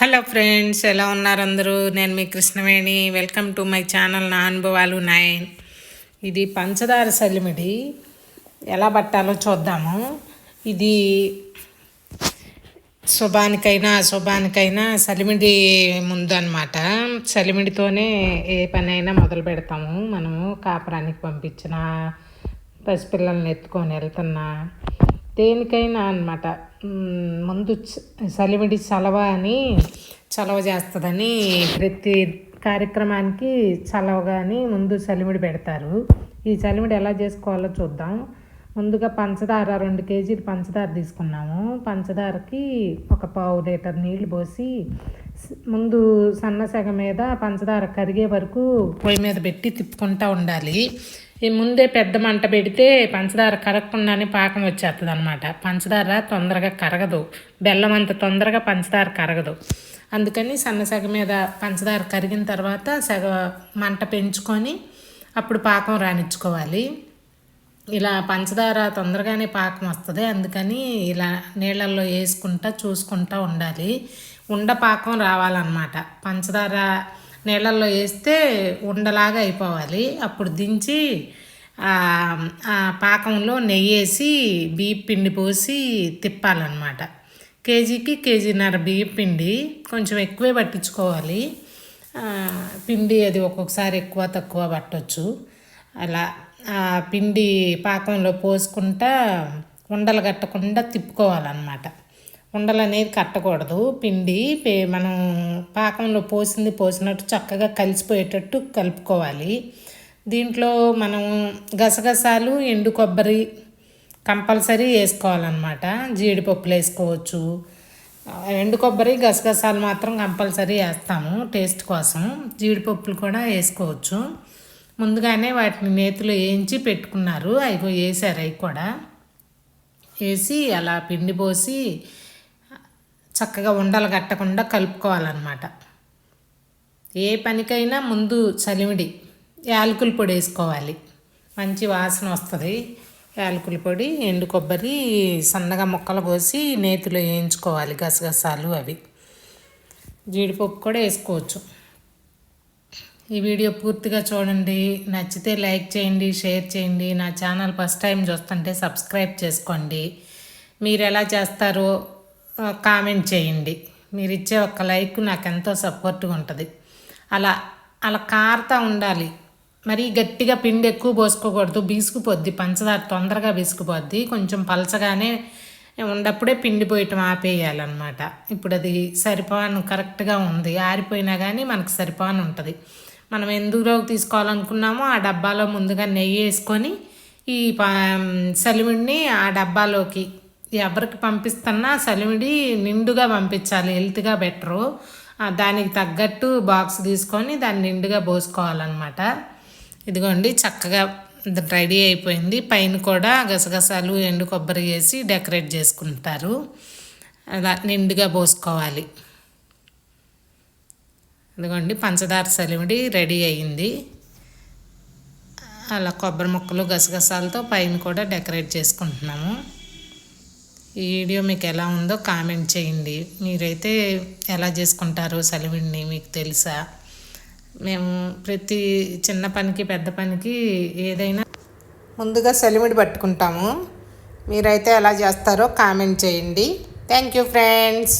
Hello friends ఎలా ఉన్నారు అందరూ? నేను మీ Krishnaveni. Welcome to my channel నా అనుభవాలు నైన్. ఇది పంచదార సలిమిడి. ఎలా పట్టాలో చూద్దాము. ఇది శుభానికైనా అశుభానికైనా సలిమిడి ముందు అనమాట సలిమిడితోనే ఏ పని అయినా మొదలు పెడతాము. మనము కాపురానికి పంపించిన పసిపిల్లల్ని ఎత్తుకొని వెళ్తున్నా దేనికైనా అనమాట ముందు చ- చలవ అని చలవ చేస్తుందని ప్రతి కార్యక్రమానికి చలవగాని ముందు చలివిడి పెడతారు. ఈ చలివిడి ఎలా చేసుకోవాలో చూద్దాం. ముందుగా పంచదార రెండు కేజీలు పంచదార తీసుకున్నాము. పంచదారకి ఒక పావు లీటర్ నీళ్ళు పోసి ముందు సన్న సెగ మీద పంచదార కరిగే వరకు పొయ్యి మీద పెట్టి తిప్పుకుంటూ ఉండాలి. ఈ ముందే పెద్ద మంట పెడితే పంచదార కరగకుండానే పాకం వచ్చేస్తుంది అనమాట పంచదార తొందరగా కరగదు. బెల్లం అంత తొందరగా పంచదార కరగదు. అందుకని సన్న సగ మీద పంచదార కరిగిన తర్వాత సెగ మంట పెంచుకొని అప్పుడు పాకం రాణించుకోవాలి. ఇలా పంచదార తొందరగానే పాకం వస్తుంది. అందుకని ఇలా నీళ్ళల్లో వేసుకుంటా చూసుకుంటా ఉండాలి. ఉండ పాకం రావాలన్నమాట. పంచదార నీళ్ళల్లో వేస్తే ఉండలాగా అయిపోవాలి. అప్పుడు దించి పాకంలో నెయ్యి వేసి బియ్యం పిండి పోసి తిప్పాలన్నమాట. కేజీకి కేజీన్నర బియ్యం పిండి కొంచెం ఎక్కువే పట్టించుకోవాలి. పిండి అది ఒక్కొక్కసారి ఎక్కువ తక్కువ పట్టవచ్చు అలా ఆ పిండి పాకంలో పోసుకుంటా ఉండలు కట్టకుండా తిప్పుకోవాలన్నమాట. ఉండలు అనేది కట్టకూడదు. పిండి పే- మనం పాకంలో పోసింది పోసినట్టు చక్కగా కలిసిపోయేటట్టు కలుపుకోవాలి. దీంట్లో మనం గసగసాలు ఎండు కొబ్బరి కంపల్సరీ వేసుకోవాలన్నమాట. జీడిపప్పులు వేసుకోవచ్చు. ఎండు కొబ్బరి గసగసాలు మాత్రం కంపల్సరీ వేస్తాము టేస్ట్ కోసం. జీడిపప్పులు కూడా వేసుకోవచ్చు. ముందుగానే వాటిని నేతిలో వేయించి పెట్టుకున్నారు. అవి వేసారు అవి కూడా. వేసి అలా పిండి పోసి చక్కగా ఉండలు కట్టకుండా కలుపుకోవాలన్నమాట. ఏ పనికైనా ముందు చలిమిడి యాలకుల పొడి వేసుకోవాలి. మంచి వాసన వస్తుంది. యాలకుల పొడి ఎండు కొబ్బరి సన్నగా ముక్కలు పోసి నేతిలో వేయించుకోవాలి గసగసాలు అవి. జీడిపప్పు కూడా వేసుకోవచ్చు. ఈ వీడియో పూర్తిగా చూడండి. నచ్చితే లైక్ చేయండి షేర్ చేయండి. నా ఛానల్ ఫస్ట్ టైం చూస్తుంటే సబ్స్క్రైబ్ చేసుకోండి. మీరు ఎలా చేస్తారో కామెంట్ చేయండి. మీరు ఇచ్చే ఒక లైక్ నాకు ఎంతో సపోర్ట్గా ఉంటుంది. అలా అలా కారుతా ఉండాలి. మరి గట్టిగా పిండి ఎక్కువ పోసుకోకూడదు. బీసుకుపోద్ది. పంచదార తొందరగా బీసుకుపోద్ది. కొంచెం పలచగానే ఉన్నప్పుడే పిండి పోయటం ఆపేయాలన్నమాట. ఇప్పుడు అది సరిపాను కరెక్ట్గా ఉంది. ఆరిపోయినా కానీ మనకు సరిపాను ఉంటుంది. మనం ఎందులోకి తీసుకోవాలనుకున్నామో ఆ డబ్బాలో ముందుగా నెయ్యి వేసుకొని ఈ పా సలిమిడిని ఆ డబ్బాలోకి ఎవరికి పంపిస్తున్నా సలివిడి నిండుగా పంపించాలి. హెల్త్గా బెటరు. దానికి తగ్గట్టు బాక్స్ తీసుకొని దాన్ని నిండుగా పోసుకోవాలన్నమాట. ఇదిగోండి చక్కగా రెడీ అయిపోయింది. పైన కూడా గసగసాలు ఎండు కొబ్బరి వేసి డెకరేట్ చేసుకుంటారు. అలా నిండుగా పోసుకోవాలి. ఇదిగోండి పంచదార సలిమిడి రెడీ అయింది. అలా కొబ్బరి ముక్కలు గసగసాలతో పైన కూడా డెకరేట్ చేసుకుంటున్నాము. ఈ వీడియో మీకు ఎలా ఉందో కామెంట్ చేయండి. మీరైతే ఎలా చేసుకుంటారో సలివిడిని మీకు తెలుసా? మేము ప్రతి చిన్న పనికి పెద్ద పనికి ఏదైనా ముందుగా సలిమిడి పట్టుకుంటాము. మీరైతే ఎలా చేస్తారో కామెంట్ చేయండి. Thank you friends.